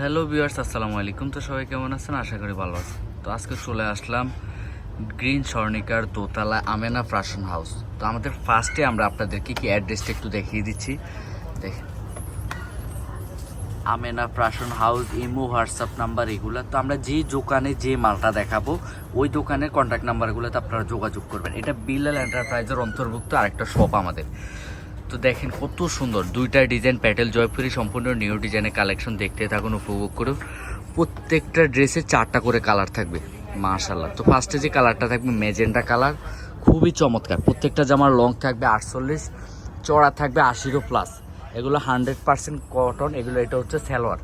Hello viewers আসসালামু আলাইকুম। তো সবাই কেমন আছেন? আশা করি ভালো আছেন। তো আজকে চলে আসলাম গ্রিন স্বর্ণিকার দোতলা আমেনা ফ্যাশন হাউস। তো আমাদের ফার্স্টে আমরা আপনাদেরকে কি অ্যাড্রেসটা একটু দেখিয়ে দিচ্ছি। দেখেন। Amena fashion house, imo, WhatsApp number এগুলো। তো আমরা যে দোকানে যে মালটা দেখাবো, ওই দোকানের কন্ট্যাক্ট নাম্বারগুলোতে আপনারা যোগাযোগ করবেন। এটা বিল্লাল এন্টারপ্রাইজের অন্তর্ভুক্ত আরেকটা শপ আমাদের। তো দেখেন কত সুন্দর। দুইটা ডিজাইন প্যাটেল জয়পুরি সম্পূর্ণ নিউ ডিজাইনের কালেকশন দেখতে থাকুন, উপভোগ করুন। প্রত্যেকটা ড্রেসে চারটা করে কালার থাকবে মার্শাল্লাহ তো ফার্স্টে যে কালারটা থাকবে মেজেন্টা কালার খুবই চমৎকার। প্রত্যেকটা জামার লং থাকবে আটচল্লিশ, চড়া থাকবে আশিরও প্লাস এগুলো হান্ড্রেড পার্সেন্ট কটন এগুলো, এটা হচ্ছে সালোয়ার।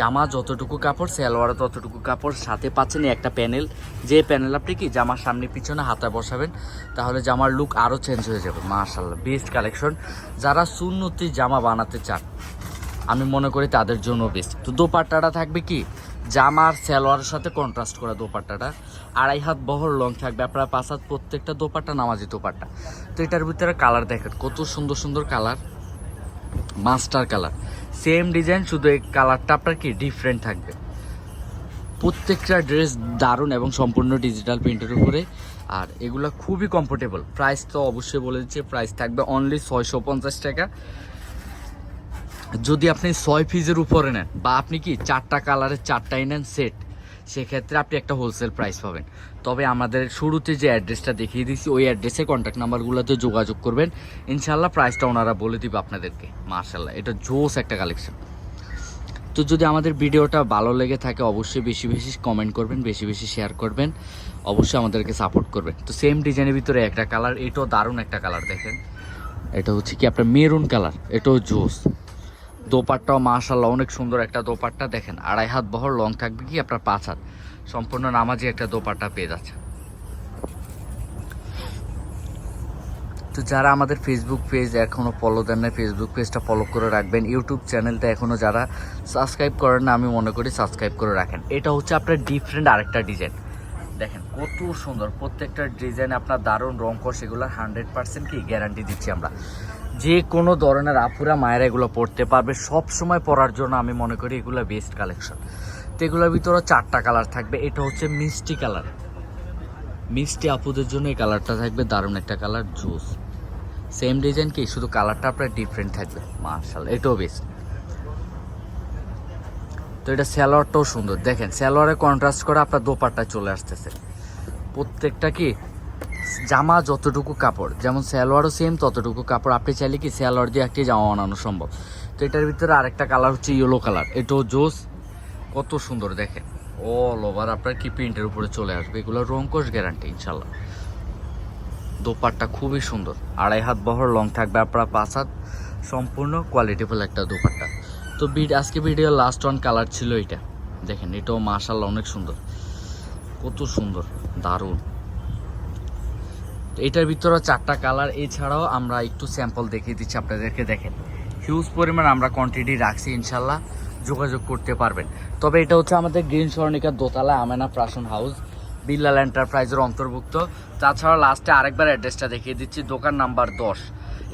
জামা যতটুকু কাপড়, সালোয়ারে ততটুকু কাপড়, সাথে পাচ্ছেন একটা প্যানেল। যে প্যানেল আপনি কি জামার সামনে পিছনে হাতায় বসাবেন, তাহলে জামার লুক আরও চেঞ্জ হয়ে যাবে। মাশাল্লাহ বেস্ট কালেকশন যারা সুন্নতি জামা বানাতে চান, আমি মনে করি তাদের জন্য বেস্ট তো দোপাট্টাটা থাকবে কি? জামার সালোয়ারের সাথে কন্ট্রাস্ট করা দোপাট্টাটা। আড়াই হাত বহর লং থাকবে, আপনার পাঁচ হাত প্রত্যেকটা দোপাট্টা নামাজি দোপাট্টা। তো এটার ভিতরে কালার দেখেন, কত সুন্দর সুন্দর colour master colour. Same design, শুধু এই কালারটা আপনার কি ডিফারেন্ট থাকবে। প্রত্যেকটা ড্রেস দারুণ এবং সম্পূর্ণ ডিজিটাল প্রিন্টের উপরে। আর এগুলো খুবই কমফোর্টেবল প্রাইস তো অবশ্যই বলে দিচ্ছে প্রাইস থাকবে অনলি ছয়শো পঞ্চাশ টাকা। যদি আপনি ছয় পিসের উপরে নেন, বা আপনি কি চারটা কালারের চারটাই নেন সেট সেক্ষেত্রে আপনি একটা হোলসেল প্রাইস পাবেন। তবে আমাদের শুরুতে যে অ্যাড্রেসটা দেখিয়ে দিয়েছি, ওই অ্যাড্রেসে কন্ট্যাক্ট নাম্বারগুলোতে যোগাযোগ করবেন। ইনশাল্লাহ প্রাইসটা ওনারা বলে দিবে আপনাদেরকে। মার্শাল্লাহ এটা জোস একটা কালেকশন তো যদি আমাদের ভিডিওটা ভালো লেগে থাকে, অবশ্যই বেশি বেশি কমেন্ট করবেন, বেশি বেশি শেয়ার করবেন। অবশ্যই আমাদেরকে সাপোর্ট করবেন। তো সেম ডিজাইনের ভিতরে একটা কালার এটাও দারুণ একটা কালার দেখেন। এটা হচ্ছে কি আপনার মেরুন কালার এটাও জোস। দোপাট্টাও মাশাল্লাহ অনেক সুন্দর একটা দোপাট্টা দেখেন। আড়াই হাত বহর লং থাকবে কি আপনার পাঁচ হাত। সম্পূর্ণ নামাজি একটা দোপাট্টা পেয়ে যাচ্ছে। তো যারা আমাদের ফেসবুক পেজ এখনও ফলো দেন না ফেসবুক পেজটা ফলো করে রাখবেন। ইউটিউব চ্যানেলটা এখনও যারা সাবস্ক্রাইব করেন না, আমি মনে করি সাবস্ক্রাইব করে রাখেন। এটা হচ্ছে আপনার ডিফারেন্ট আরেকটা ডিজাইন দেখেন, কত সুন্দর। প্রত্যেকটা ডিজাইন আপনার দারুণ রং কর, সেগুলো হান্ড্রেড পার্সেন্ট কি গ্যারান্টি দিচ্ছি আমরা। যে কোনো ধরনের আপুরা, মায়েরা এগুলো পড়তে পারবে। সব সময় পরার জন্য আমি মনে করি এগুলো বেস্ট কালেকশন এগুলোর ভিতরে চারটা কালার থাকবে। এটা হচ্ছে মিষ্টি কালার মিষ্টি আপুদের জন্য এই কালারটা থাকবে দারুণ একটা কালার জুস সেম ডিজাইন কি? শুধু কালারটা আপনার ডিফারেন্ট থাকবে। মার্শাল এটাও বেস্ট তো এটা স্যালোয়ারটাও সুন্দর। দেখেন স্যালোয়ারে কন্ট্রাস্ট করে আপনার দোপাট্টা চলে আসতেছে। প্রত্যেকটা কি? জামা যতটুকু কাপড়, যেমন সালোয়ারও সেম ততটুকু কাপড়। আপনি চাইলে কি সালোয়ার দিয়ে একটি জামা বানানো সম্ভব। তো এটার ভিতরে আরেকটা কালার হচ্ছে ইয়েলো কালার এটাও জোস কত সুন্দর দেখেন। অল ওভার আপনার কি প্রিন্টের উপরে চলে আসবে, এগুলো রঙ্কশ গ্যারান্টি ইনশাল্লাহ। দোপাট্টা খুবই সুন্দর। আড়াই হাত বহর লং থাকবে আপনার পাঁচ হাত। সম্পূর্ণ কোয়ালিটিফুল একটা দোপাট্টা। তো আজকে ভিডিও লাস্ট ওয়ান কালার ছিল এটা। দেখেন, এটাও মাশাল্লাহ অনেক সুন্দর। কত সুন্দর, দারুণ। এটার ভিতরে চারটা কালার এছাড়াও আমরা একটু স্যাম্পল দেখিয়ে দিচ্ছি আপনাদেরকে, দেখেন। হিউজ পরিমাণ আমরা কোয়ান্টিটি রাখছি, ইনশাল্লাহ। যোগাযোগ করতে পারবেন। তবে এটা হচ্ছে আমাদের গ্রিন স্বর্ণিকার দোতলা আমেনা প্রাশন হাউস, বিল্লাল এন্টারপ্রাইজের অন্তর্ভুক্ত। তাছাড়া লাস্টে আরেকবার অ্যাড্রেসটা দেখিয়ে দিচ্ছি, দোকান নাম্বার দশ।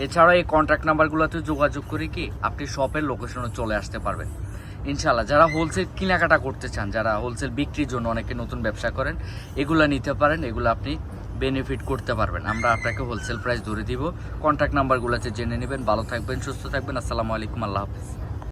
এছাড়া এই কন্ট্যাক্ট নাম্বারগুলোতে যোগাযোগ করে কি আপনি শপের লোকেশনে চলে আসতে পারবেন। ইনশাল্লাহ যারা হোলসেল কেনাকাটা করতে চান, যারা হোলসেল বিক্রির জন্য অনেকে নতুন ব্যবসা করেন, এগুলো নিতে পারেন, এগুলো আপনি বেনিফিট করতে পারবেন। আমরা আপনাকে হোলসেল প্রাইস ধরে দিব। কন্ট্যাক্ট নাম্বারগুলোতে জেনে নেবেন। ভালো থাকবেন, সুস্থ থাকবেন। আসসালামু আলাইকুম, আল্লাহ হাফিজ।